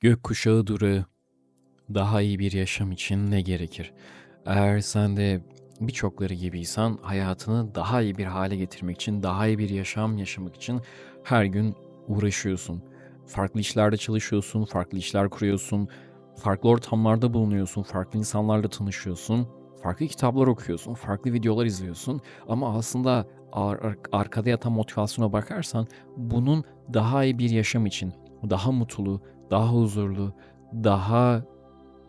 Gökkuşağı durağı. Daha iyi bir yaşam için ne gerekir? Eğer sen de birçokları gibiysen hayatını daha iyi bir hale getirmek için, daha iyi bir yaşam yaşamak için her gün uğraşıyorsun. Farklı işlerde çalışıyorsun, farklı işler kuruyorsun, farklı ortamlarda bulunuyorsun, farklı insanlarla tanışıyorsun, farklı kitaplar okuyorsun, farklı videolar izliyorsun. Ama aslında ar- ar- arkada yatan motivasyona bakarsan bunun daha iyi bir yaşam için, daha mutlu, daha huzurlu, daha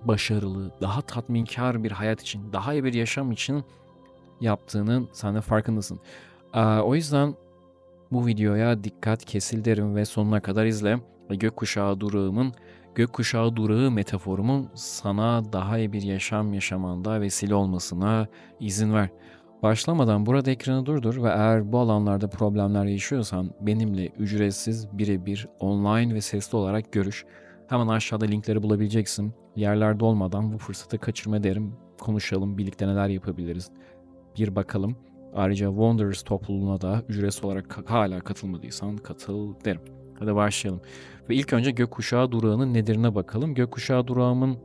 başarılı, daha tatminkar bir hayat için, daha iyi bir yaşam için yaptığının sen de farkındasın. O yüzden bu videoya dikkat kesil derim ve sonuna kadar izle. Ve Gökkuşağı durağımın, gökkuşağı durağı metaforumun sana daha iyi bir yaşam yaşamanda vesile olmasına izin ver. Başlamadan burada ekranı durdur ve eğer bu alanlarda problemler yaşıyorsan benimle ücretsiz birebir online ve sesli olarak görüş. Hemen aşağıda linkleri bulabileceksin. Yerlerde olmadan bu fırsatı kaçırma derim. Konuşalım, birlikte neler yapabiliriz. Bir bakalım. Ayrıca Wonders topluluğuna da ücretsiz olarak hala katılmadıysan katıl derim. Hadi başlayalım. Ve ilk önce gökkuşağı durağının nedirine bakalım. Gökkuşağı durağımın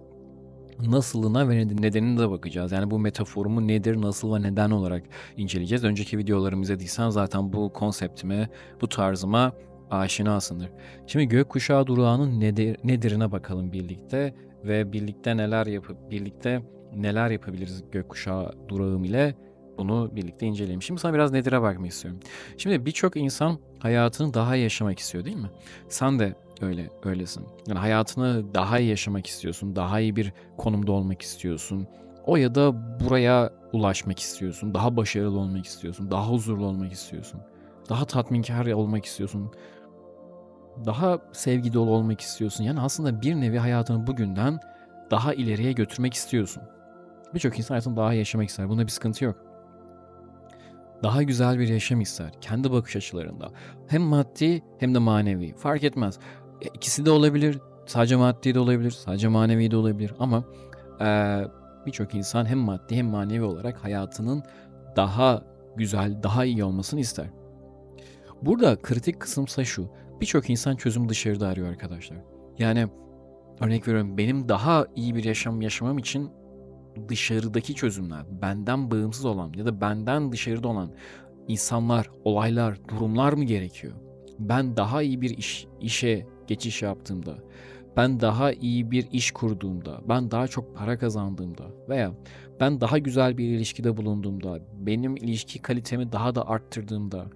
nasılına ve ned- nedenine de bakacağız. Yani bu metaforumu nedir, nasıl ve neden olarak inceleyeceğiz. Önceki videolarımı izlediysen zaten bu konseptime, bu tarzıma aşinasındır. Şimdi gökkuşağı durağının nedir, nedirine bakalım birlikte ve birlikte neler yapıp birlikte neler yapabiliriz gökkuşağı durağım ile bunu birlikte inceleyelim. Şimdi sana biraz nedire bakmak istiyorum. Şimdi birçok insan hayatını daha yaşamak istiyor değil mi? Sen de öyle öylesin. Yani hayatını daha iyi yaşamak istiyorsun, daha iyi bir konumda olmak istiyorsun. O ya da buraya ulaşmak istiyorsun, daha başarılı olmak istiyorsun, daha huzurlu olmak istiyorsun. Daha tatminkar olmak istiyorsun. Daha sevgi dolu olmak istiyorsun. Yani aslında bir nevi hayatını bugünden daha ileriye götürmek istiyorsun. Birçok insan hayatını daha iyi yaşamak ister. Bunda bir sıkıntı yok. Daha güzel bir yaşam ister. Kendi bakış açılarında. Hem maddi hem de manevi. Fark etmez. E, İkisi de olabilir. Sadece maddi de olabilir. Sadece manevi de olabilir. Ama e, birçok insan hem maddi hem manevi olarak hayatının daha güzel, daha iyi olmasını ister. Burada kritik kısımsa şu. Birçok insan çözüm dışarıda arıyor arkadaşlar. Yani örnek veriyorum benim daha iyi bir yaşam yaşamam için dışarıdaki çözümler, benden bağımsız olan ya da benden dışarıda olan insanlar, olaylar, durumlar mı gerekiyor? Ben daha iyi bir iş, işe geçiş yaptığımda, ben daha iyi bir iş kurduğumda, ben daha çok para kazandığımda veya ben daha güzel bir ilişkide bulunduğumda, benim ilişki kalitemi daha da arttırdığımda,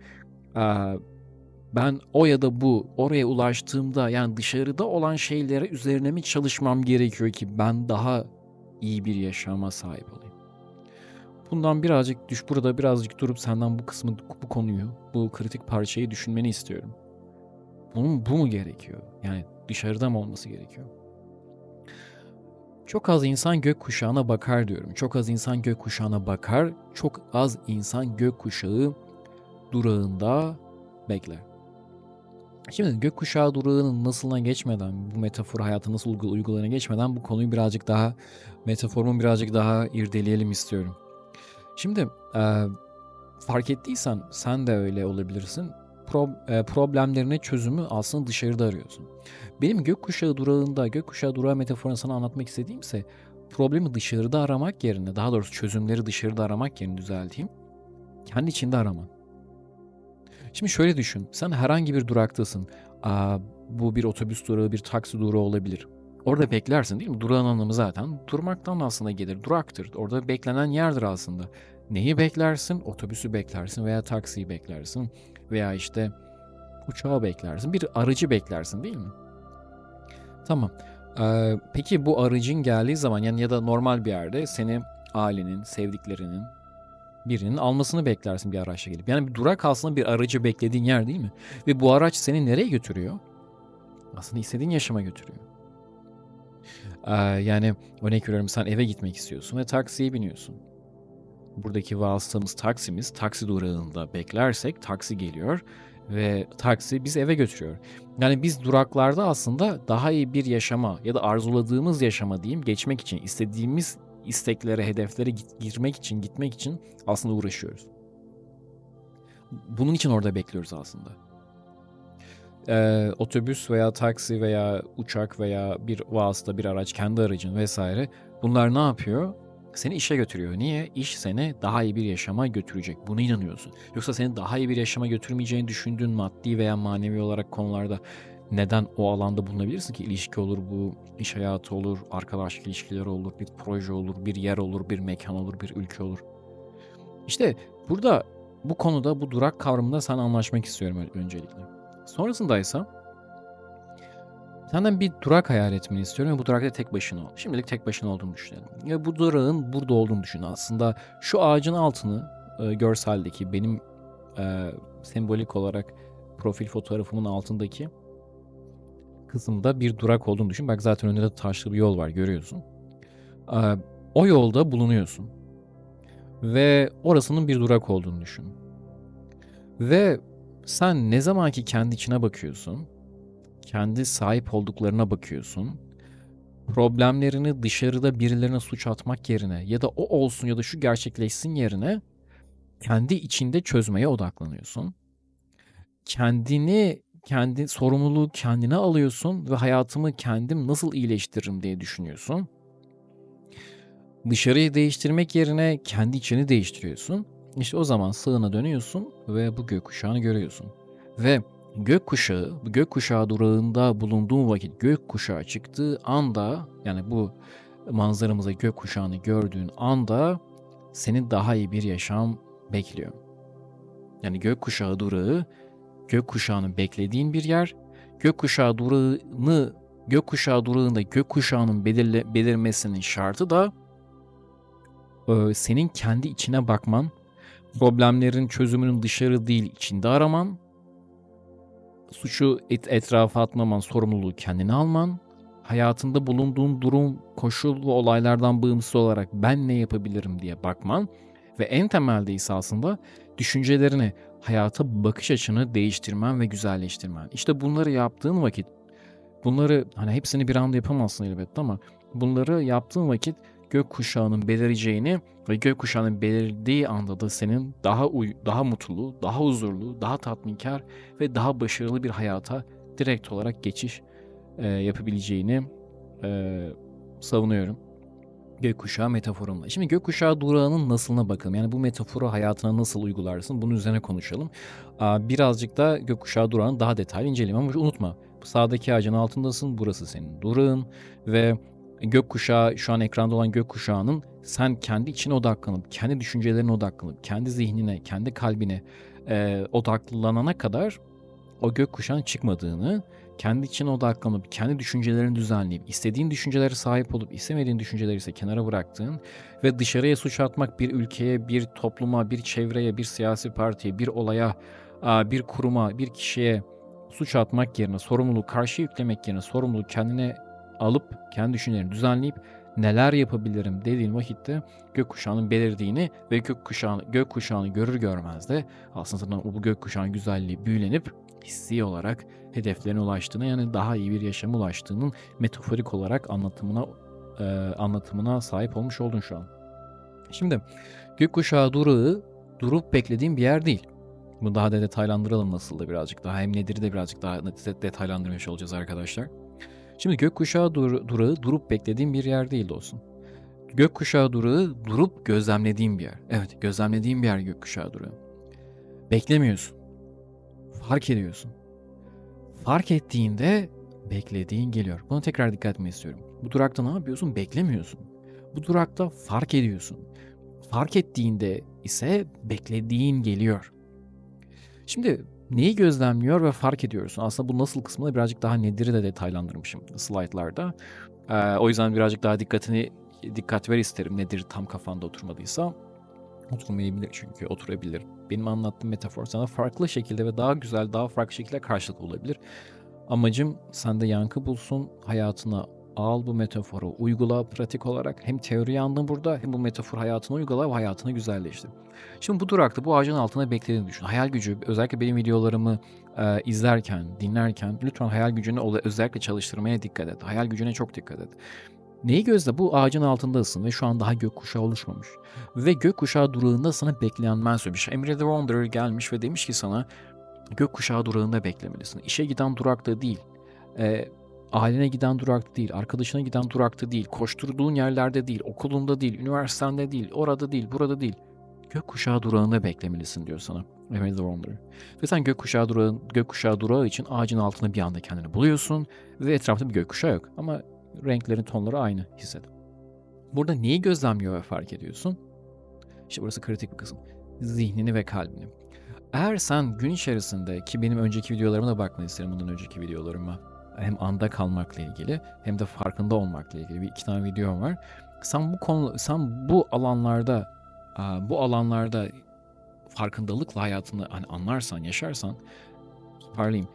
ben o ya da bu oraya ulaştığımda yani dışarıda olan şeylere üzerine mi çalışmam gerekiyor ki ben daha iyi bir yaşama sahip olayım? Bundan birazcık düş burada birazcık durup senden bu kısmı bu konuyu, bu kritik parçayı düşünmeni istiyorum. Bunun bu mu gerekiyor? Yani dışarıda mı olması gerekiyor? Çok az insan gökkuşağına bakar diyorum. Çok az insan gökkuşağına bakar. Çok az insan gökkuşağı durağında bekler. Şimdi gökkuşağı durağının nasılına geçmeden, bu metafor hayata nasıl uygul- uygularına geçmeden bu konuyu birazcık daha, metaforumu birazcık daha irdeleyelim istiyorum. Şimdi e, fark ettiysen sen de öyle olabilirsin. Pro- e, problemlerine çözümü aslında dışarıda arıyorsun. Benim gökkuşağı durağında, gökkuşağı durağı metaforunu sana anlatmak istediğimse problemi dışarıda aramak yerine, daha doğrusu çözümleri dışarıda aramak yerine düzelteyim. Kendi içinde araman. Şimdi şöyle düşün. Sen herhangi bir duraktasın. Aa, bu bir otobüs durağı, bir taksi durağı olabilir. Orada beklersin değil mi? Durağın anlamı zaten durmaktan aslında gelir. Duraktır. Orada beklenen yerdir aslında. Neyi beklersin? Otobüsü beklersin veya taksiyi beklersin. Veya işte uçağı beklersin. Bir aracı beklersin değil mi? Tamam. Ee, peki bu aracın geldiği zaman yani ya da normal bir yerde seni ailenin, sevdiklerinin, birinin almasını beklersin bir araçla gelip. Yani bir durak aslında bir aracı beklediğin yer değil mi? Ve bu araç seni nereye götürüyor? Aslında istediğin yaşama götürüyor. Ee, yani örnek veriyorum sen eve gitmek istiyorsun ve taksiye biniyorsun. Buradaki vasıtamız taksimiz taksi durağında beklersek taksi geliyor ve taksi bizi eve götürüyor. Yani biz duraklarda aslında daha iyi bir yaşama ya da arzuladığımız yaşama diyeyim geçmek için istediğimiz isteklere, hedeflere girmek için, gitmek için aslında uğraşıyoruz. Bunun için orada bekliyoruz aslında. Eee, otobüs veya taksi veya uçak veya bir vasıta, bir araç, kendi aracın vesaire bunlar ne yapıyor? Seni işe götürüyor. Niye? İş seni daha iyi bir yaşama götürecek. Buna inanıyorsun. Yoksa seni daha iyi bir yaşama götürmeyeceğini düşündüğün maddi veya manevi olarak konularda neden o alanda bulunabilirsin ki? İlişki olur bu, iş hayatı olur, arkadaşlık ilişkileri olur, bir proje olur, bir yer olur, bir mekan olur, bir ülke olur. İşte burada bu konuda bu durak kavramında sana anlaşmak istiyorum ön- öncelikle. Sonrasında ise senden bir durak hayal etmeni istiyorum ve bu durakta tek başına ol. Şimdilik tek başına olduğunu düşünelim. Ve bu durağın burada olduğunu düşün. Aslında şu ağacın altını e, görseldeki benim e, sembolik olarak profil fotoğrafımın altındaki kısımda bir durak olduğunu düşün. Bak zaten önünde de taşlı bir yol var görüyorsun. E, o yolda bulunuyorsun. Ve orasının bir durak olduğunu düşün. Ve sen ne zaman ki kendi içine bakıyorsun, kendi sahip olduklarına bakıyorsun, problemlerini dışarıda birilerine suç atmak yerine ya da o olsun ya da şu gerçekleşsin yerine kendi içinde çözmeye odaklanıyorsun. Kendini, kendi sorumluluğu kendine alıyorsun ve hayatımı kendim nasıl iyileştiririm diye düşünüyorsun. Dışarıyı değiştirmek yerine kendi içini değiştiriyorsun. İşte o zaman sığına dönüyorsun ve bu gökkuşağını görüyorsun. Ve gökkuşağı, gökkuşağı durağında bulunduğun vakit gökkuşağı çıktığı anda yani bu manzaramıza gökkuşağını gördüğün anda seni daha iyi bir yaşam bekliyor. Yani gökkuşağı durağı gökkuşağını beklediğin bir yer. Gökkuşağı durağını gökkuşağı durağında gökkuşağının belirle, belirmesinin şartı da senin kendi içine bakman, problemlerin çözümünün dışarı değil içinde araman, suçu et, etrafa atmaman, sorumluluğu kendine alman, hayatında bulunduğun durum, koşul ve olaylardan bağımsız olarak ben ne yapabilirim diye bakman ve en temelde ise aslında düşüncelerini, hayata bakış açını değiştirmen ve güzelleştirmen. İşte bunları yaptığın vakit, bunları hani hepsini bir anda yapamazsın elbette ama bunları yaptığın vakit gökkuşağının belireceğini ve gökkuşağının belirdiği anda da senin daha uy daha mutlu, daha huzurlu, daha tatminkar ve daha başarılı bir hayata direkt olarak geçiş e, yapabileceğini e, savunuyorum. Gökkuşağı metaforumla. Şimdi gökkuşağı durağının nasılına bakalım. Yani bu metaforu hayatına nasıl uygularsın? Bunun üzerine konuşalım. Birazcık da gökkuşağı durağını daha detaylı inceleyelim. Ama unutma sağdaki ağacın altındasın. Burası senin durağın ve gökkuşağı şu an ekranda olan gökkuşağının sen kendi içine odaklanıp, kendi düşüncelerine odaklanıp, kendi zihnine, kendi kalbine e, odaklanana kadar o gökkuşağın çıkmadığını, kendi içine odaklanıp, kendi düşüncelerini düzenleyip, istediğin düşüncelere sahip olup, istemediğin düşünceleri ise kenara bıraktığın ve dışarıya suç atmak bir ülkeye, bir topluma, bir çevreye, bir siyasi partiye, bir olaya, bir kuruma, bir kişiye suç atmak yerine, sorumluluğu karşı yüklemek yerine sorumluluğu kendine alıp kendi düşüncelerini düzenleyip neler yapabilirim dediğin vakitte gökkuşağının belirdiğini ve gökkuşağını, gökkuşağını görür görmez de aslında bu gökkuşağın güzelliği büyülenip hissi olarak hedeflerine ulaştığını yani daha iyi bir yaşama ulaştığının metaforik olarak anlatımına e, anlatımına sahip olmuş oldun şu an. Şimdi gökkuşağı durağı durup beklediğim bir yer değil. Bunu daha da detaylandıralım nasıl da birazcık daha hem nedir de birazcık daha detaylandırmış olacağız arkadaşlar. Şimdi gökkuşağı dur durağı durup beklediğim bir yer değil olsun. Gökkuşağı durağı durup gözlemlediğim bir yer. Evet gözlemlediğim bir yer gökkuşağı durağı. Beklemiyorsun. Fark ediyorsun. Fark ettiğinde beklediğin geliyor. Buna tekrar dikkat etmeyi istiyorum. Bu durakta ne yapıyorsun? Beklemiyorsun. Bu durakta fark ediyorsun. Fark ettiğinde ise beklediğin geliyor. Şimdi neyi gözlemliyor ve fark ediyorsun? Aslında bu nasıl kısmını birazcık daha nedir'i de detaylandırmışım slaytlarda. Ee, o yüzden birazcık daha dikkatini dikkat ver isterim nedir tam kafanda oturmadıysa. Oturmayabilir çünkü oturabilir. Benim anlattığım metafor sana farklı şekilde ve daha güzel, daha farklı şekilde karşılık olabilir. Amacım sende yankı bulsun, hayatına al bu metaforu, uygula pratik olarak. Hem teori anladın burada hem bu metafor hayatına uygula ve hayatını güzelleştir. Şimdi bu durakta bu ağacın altında beklediğini düşün. Hayal gücü özellikle benim videolarımı e, izlerken, dinlerken lütfen hayal gücünü özellikle çalıştırmaya dikkat et. Hayal gücüne çok dikkat et. Neyi gözle bu ağacın altındasın ve şu an daha gökkuşağı oluşmamış. Ve gökkuşağı durağında sana beklenmen söylemiş. Emre the Wanderer gelmiş ve demiş ki sana gökkuşağı durağında beklemelisin. İşe giden durakta değil, eee, ailene giden durakta değil, arkadaşına giden durakta değil, koşturduğun yerlerde değil, okulunda değil, üniversitende değil, orada değil, burada değil. Gökkuşağı durağında beklemelisin diyor sana Emily Wonder. Ve sen gökkuşağı durağı, gökkuşağı durağı için ağacın altında bir anda kendini buluyorsun ve etrafta bir gökkuşağı yok. Ama renklerin tonları aynı hisset. Burada neyi gözlemliyor ve fark ediyorsun? İşte burası kritik bir kısım. Zihnini ve kalbini. Eğer sen gün içerisinde ki benim önceki videolarıma da bakmanı isterim bundan önceki videolarıma. Hem anda kalmakla ilgili hem de farkında olmakla ilgili bir iki tane video var. Sen bu konu sen bu alanlarda bu alanlarda farkındalıkla hayatını hani anlarsan, yaşarsan toparlayayım.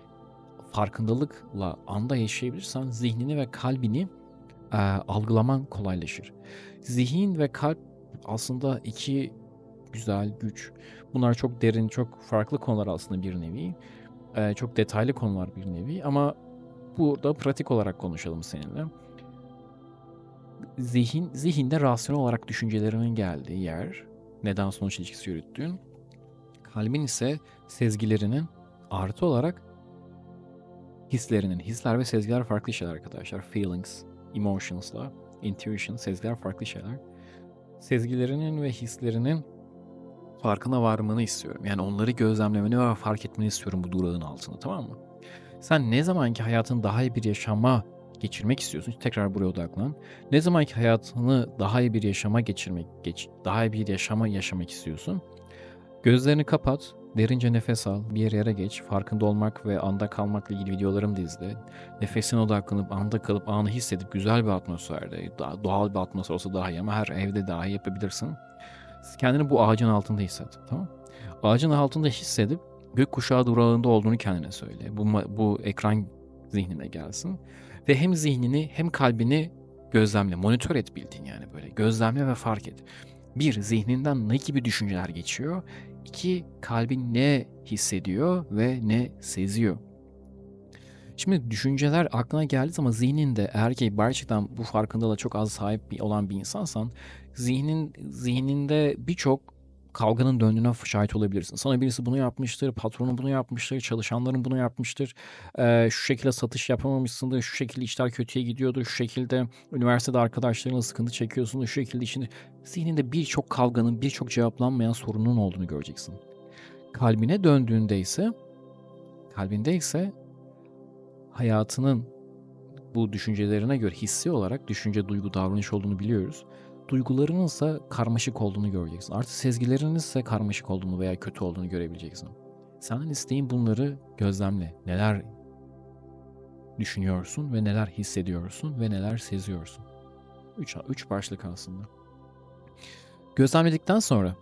Farkındalıkla anda yaşayabilirsen zihnini ve kalbini e, algılaman kolaylaşır. Zihin ve kalp aslında iki güzel güç. Bunlar çok derin, çok farklı konular aslında bir nevi. Ee, çok detaylı konular bir nevi ama burada pratik olarak konuşalım seninle. Zihin, zihinde rasyonel olarak düşüncelerinin geldiği yer, neden sonuç ilişkisi yürüttüğün. Kalbin ise sezgilerinin artı olarak hislerinin. Hisler ve sezgiler farklı şeyler arkadaşlar. Feelings, emotions'la, intuition, sezgiler farklı şeyler. Sezgilerinin ve hislerinin farkına varmanı istiyorum. Yani onları gözlemlemeni ve fark etmeni istiyorum bu durağın altında tamam mı? Sen ne zamanki hayatını daha iyi bir yaşama geçirmek istiyorsun. Tekrar buraya odaklan. Ne zamanki hayatını daha iyi bir yaşama geçirmek, geç, daha iyi bir yaşama yaşamak istiyorsun. Gözlerini kapat, derince nefes al, bir yere geç, farkında olmak ve anda kalmakla ilgili videolarımı da izle. Nefesine odaklanıp, anda kalıp, anı hissedip güzel bir atmosferde, daha doğal bir atmosfer olsa daha iyi ama her evde dahi yapabilirsin. Kendini bu ağacın altında hisset. Tamam Ağacın altında hissedip gökkuşağı durağında olduğunu kendine söyle. Bu, bu ekran zihnine gelsin. Ve hem zihnini hem kalbini gözlemle, monitör et bildiğin yani böyle. Gözlemle ve fark et. Bir, zihninden ne gibi düşünceler geçiyor? İki, kalbin ne hissediyor ve ne seziyor? Şimdi düşünceler aklına geldi ama zihninde eğer ki gerçekten bu farkındalığa çok az sahip olan bir insansan zihnin zihninde birçok kavganın döndüğüne şahit olabilirsin. Sana birisi bunu yapmıştır, patronun bunu yapmıştır, çalışanların bunu yapmıştır. Ee, şu şekilde satış yapamamışsındır, şu şekilde işler kötüye gidiyordur, şu şekilde üniversitede arkadaşlarınla sıkıntı çekiyorsun, şu şekilde içinde zihninde birçok kavganın, birçok cevaplanmayan sorunun olduğunu göreceksin. Kalbine döndüğünde ise kalbinde ise hayatının bu düşüncelerine göre hissi olarak düşünce, duygu, davranış olduğunu biliyoruz. Duygularının ise karmaşık olduğunu göreceksin. Artı sezgilerinin ise karmaşık olduğunu veya kötü olduğunu görebileceksin. Senden isteğin bunları gözlemle. Neler düşünüyorsun ve neler hissediyorsun ve neler seziyorsun. Üç, üç başlık aslında. Gözlemledikten sonra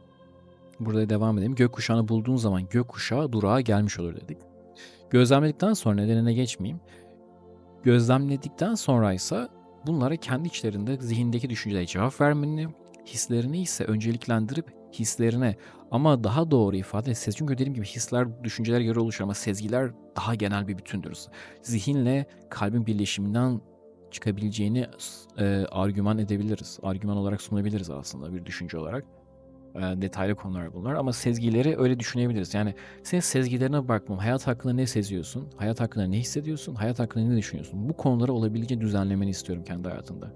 burada devam edelim. Gökkuşağını bulduğun zaman gökkuşağı durağa gelmiş olur dedik. Gözlemledikten sonra nedenine geçmeyeyim. Gözlemledikten sonra ise bunlara kendi içlerinde zihindeki düşüncelere cevap vermeni, hislerini ise önceliklendirip hislerine ama daha doğru ifade ses çünkü dediğim gibi hisler düşünceler göre oluşur ama sezgiler daha genel bir bütündür. Zihinle kalbin birleşiminden çıkabileceğini e, argüman edebiliriz. Argüman olarak sunabiliriz aslında bir düşünce olarak. E, detaylı konular bunlar ama sezgileri öyle düşünebiliriz. Yani senin sezgilerine bakmam, hayat hakkında ne seziyorsun, hayat hakkında ne hissediyorsun, hayat hakkında ne düşünüyorsun? Bu konuları olabildiğince düzenlemeni istiyorum kendi hayatında.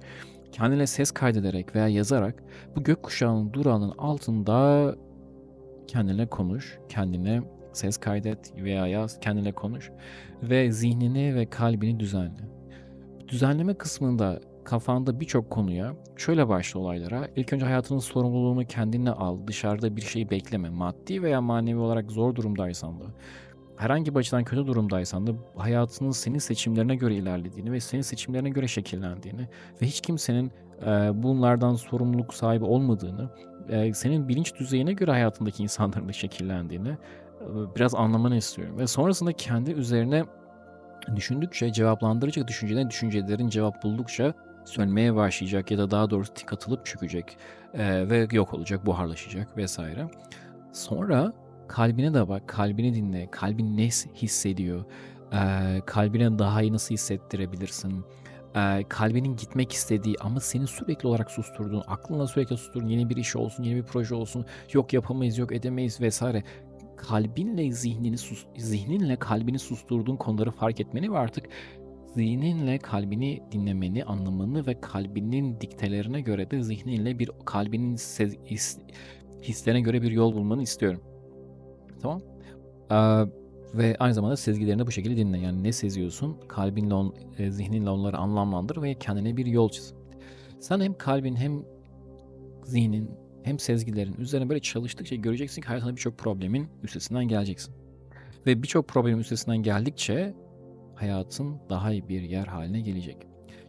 Kendine ses kaydederek veya yazarak bu gökkuşağının durağının altında kendine konuş, kendine ses kaydet veya yaz, kendine konuş ve zihnini ve kalbini düzenle. Düzenleme kısmında kafanda birçok konuya şöyle başla olaylara. İlk önce hayatının sorumluluğunu kendine al. Dışarıda bir şey bekleme. Maddi veya manevi olarak zor durumdaysan da herhangi bir açıdan kötü durumdaysan da hayatının senin seçimlerine göre ilerlediğini ve senin seçimlerine göre şekillendiğini ve hiç kimsenin e, bunlardan sorumluluk sahibi olmadığını, e, senin bilinç düzeyine göre hayatındaki insanların da şekillendiğini e, biraz anlamanı istiyorum. Ve sonrasında kendi üzerine düşündükçe, cevaplandırıcı düşüncelerin, düşüncelerin cevap buldukça sönmeye başlayacak ya da daha doğrusu tik atılıp çökecek e, ve yok olacak, buharlaşacak vesaire. Sonra kalbine de bak, kalbini dinle, kalbin ne hissediyor, e, kalbine daha iyi nasıl hissettirebilirsin, e, kalbinin gitmek istediği ama seni sürekli olarak susturduğun, aklına sürekli susturduğun yeni bir iş olsun, yeni bir proje olsun, yok yapamayız, yok edemeyiz vesaire. kalbinle zihnini sus zihninle kalbini susturduğun konuları fark etmeni ve artık zihninle kalbini dinlemeni, anlamanı ve kalbinin diktelerine göre de zihninle bir kalbinin his hislerine göre bir yol bulmanı istiyorum. Tamam? Aaa, ve aynı zamanda sezgilerini bu şekilde dinle. Yani ne seziyorsun? Kalbinle on eee, zihninle onları anlamlandır ve kendine bir yol çiz. Sen hem kalbin hem zihnin hem sezgilerin üzerine böyle çalıştıkça göreceksin ki hayatında birçok problemin üstesinden geleceksin. Ve birçok problemin üstesinden geldikçe hayatın daha iyi bir yer haline gelecek.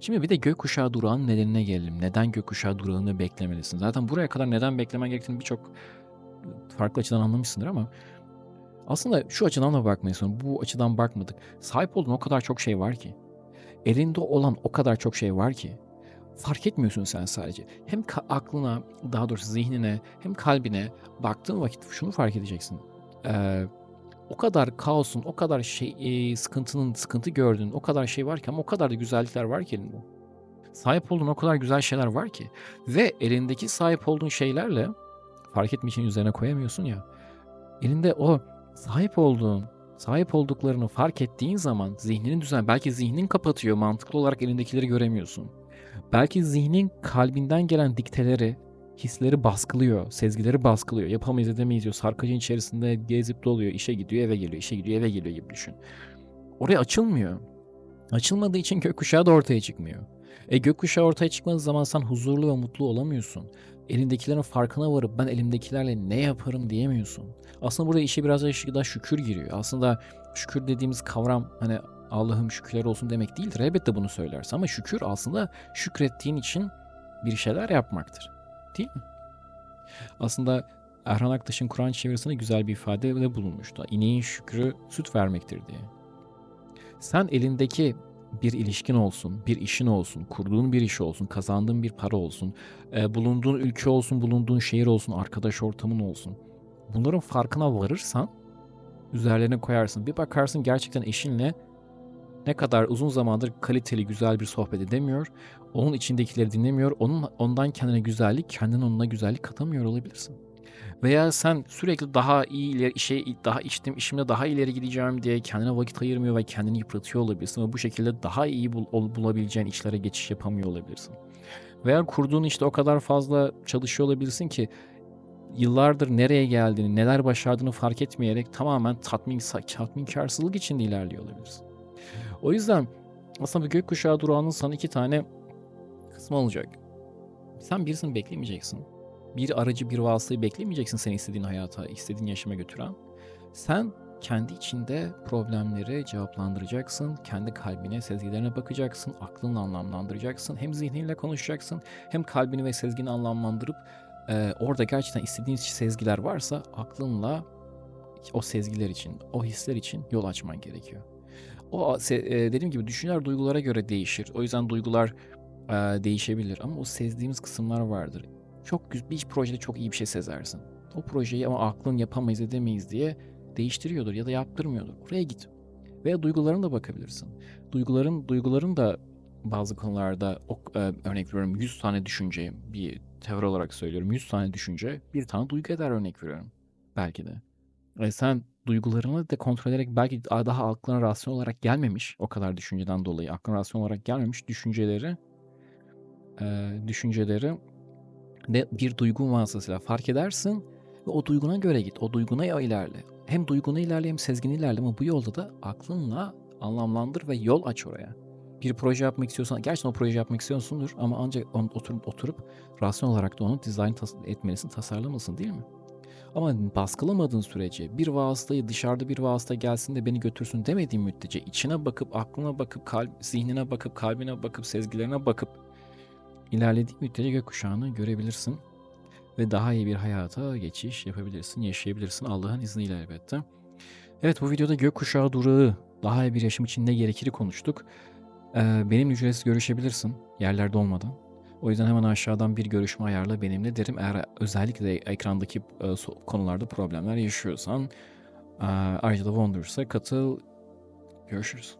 Şimdi bir de gökkuşağı durağının nedenine gelelim. Neden gökkuşağı durağını beklemelisin? Zaten buraya kadar neden beklemen gerektiğini birçok farklı açıdan anlamışsındır ama aslında şu açıdan da bakmayı sonra bu açıdan bakmadık. Sahip olduğun o kadar çok şey var ki. Elinde olan o kadar çok şey var ki. Fark etmiyorsun sen sadece. Hem aklına, daha doğrusu zihnine, hem kalbine baktığın vakit şunu fark edeceksin. Ee, o kadar kaosun, o kadar şey, e, sıkıntının, sıkıntı gördüğün o kadar şey var ki ama o kadar da güzellikler var ki elinde. Sahip olduğun o kadar güzel şeyler var ki. Ve elindeki sahip olduğun şeylerle fark etme için üzerine koyamıyorsun ya. Elinde o sahip olduğun, sahip olduklarını fark ettiğin zaman zihninin düzen, belki zihnin kapatıyor, mantıklı olarak elindekileri göremiyorsun. Belki zihnin kalbinden gelen dikteleri, hisleri baskılıyor, sezgileri baskılıyor. Yapamayız edemeyiz diyor. Sarkacın içerisinde gezip doluyor. işe gidiyor, eve geliyor, işe gidiyor, eve geliyor gibi düşün. Oraya açılmıyor. Açılmadığı için gökkuşağı da ortaya çıkmıyor. E gökkuşağı ortaya çıkmadığı zaman sen huzurlu ve mutlu olamıyorsun. Elindekilerin farkına varıp ben elimdekilerle ne yaparım diyemiyorsun. Aslında burada işe biraz daha şükür giriyor. Aslında şükür dediğimiz kavram hani Allah'ım şükürler olsun demek değildir. Elbette bunu söylersin ama şükür aslında şükrettiğin için bir şeyler yapmaktır. Değil mi? Aslında Erhan Aktaş'ın Kur'an çevirisinde güzel bir ifade de bulunmuştu. İneğin şükrü süt vermektir diye. Sen elindeki bir ilişkin olsun, bir işin olsun, kurduğun bir iş olsun, kazandığın bir para olsun, e, bulunduğun ülke olsun, bulunduğun şehir olsun, arkadaş ortamın olsun. Bunların farkına varırsan üzerlerine koyarsın. Bir bakarsın gerçekten eşinle ne kadar uzun zamandır kaliteli güzel bir sohbet edemiyor. Onun içindekileri dinlemiyor. Onun ondan kendine güzellik, kendin onuna güzellik katamıyor olabilirsin. Veya sen sürekli daha iyi ileri, işe daha içtim, işimde daha ileri gideceğim diye kendine vakit ayırmıyor ve kendini yıpratıyor olabilirsin ve bu şekilde daha iyi bul, bulabileceğin işlere geçiş yapamıyor olabilirsin. Veya kurduğun işte o kadar fazla çalışıyor olabilirsin ki yıllardır nereye geldiğini, neler başardığını fark etmeyerek tamamen tatmin, tatminkarsızlık içinde ilerliyor olabilirsin. O yüzden aslında bir gökkuşağı durağının sana iki tane kısmı olacak. Sen birisini beklemeyeceksin. Bir aracı, bir vasıtayı beklemeyeceksin seni istediğin hayata, istediğin yaşama götüren. Sen kendi içinde problemleri cevaplandıracaksın. Kendi kalbine, sezgilerine bakacaksın. Aklınla anlamlandıracaksın. Hem zihninle konuşacaksın. Hem kalbini ve sezgini anlamlandırıp e, orada gerçekten istediğin sezgiler varsa aklınla o sezgiler için, o hisler için yol açman gerekiyor. O e, dediğim gibi düşünceler duygulara göre değişir. O yüzden duygular e, değişebilir ama o sezdiğimiz kısımlar vardır. Çok bir projede çok iyi bir şey sezersin. O projeyi ama aklın yapamayız edemeyiz diye değiştiriyordur ya da yaptırmıyordur. Oraya git. Veya duygularına da bakabilirsin. Duyguların duyguların da bazı konularda o, e, örnek veriyorum 100 tane düşünce bir teori olarak söylüyorum 100 tane düşünce bir tane duygu eder örnek veriyorum. Belki de. E sen duygularını da kontrol ederek belki daha aklına rasyon olarak gelmemiş o kadar düşünceden dolayı aklına rasyon olarak gelmemiş düşünceleri e, düşünceleri de bir duygun vasıtasıyla fark edersin ve o duyguna göre git. O duyguna ilerle. Hem duyguna ilerle hem sezgini ilerle ama bu yolda da aklınla anlamlandır ve yol aç oraya. Bir proje yapmak istiyorsan, gerçekten o proje yapmak istiyorsundur ama ancak oturup, oturup rasyon olarak da onu dizayn tas- etmelisin, tasarlamalısın değil mi? Ama baskılamadığın sürece bir vasıtayı dışarıda bir vasıta gelsin de beni götürsün demediğin müddetçe içine bakıp, aklına bakıp, kalp, zihnine bakıp, kalbine bakıp, sezgilerine bakıp ilerlediğin müddetçe gökkuşağını görebilirsin ve daha iyi bir hayata geçiş yapabilirsin, yaşayabilirsin Allah'ın izniyle elbette. Evet bu videoda gökkuşağı durağı daha iyi bir yaşam için ne gerekir konuştuk. Ee, benimle ücretsiz görüşebilirsin yerlerde olmadan. O yüzden hemen aşağıdan bir görüşme ayarla benimle derim. Eğer özellikle ekrandaki e, konularda problemler yaşıyorsan. e, ayrıca da Wonders'a katıl. Görüşürüz.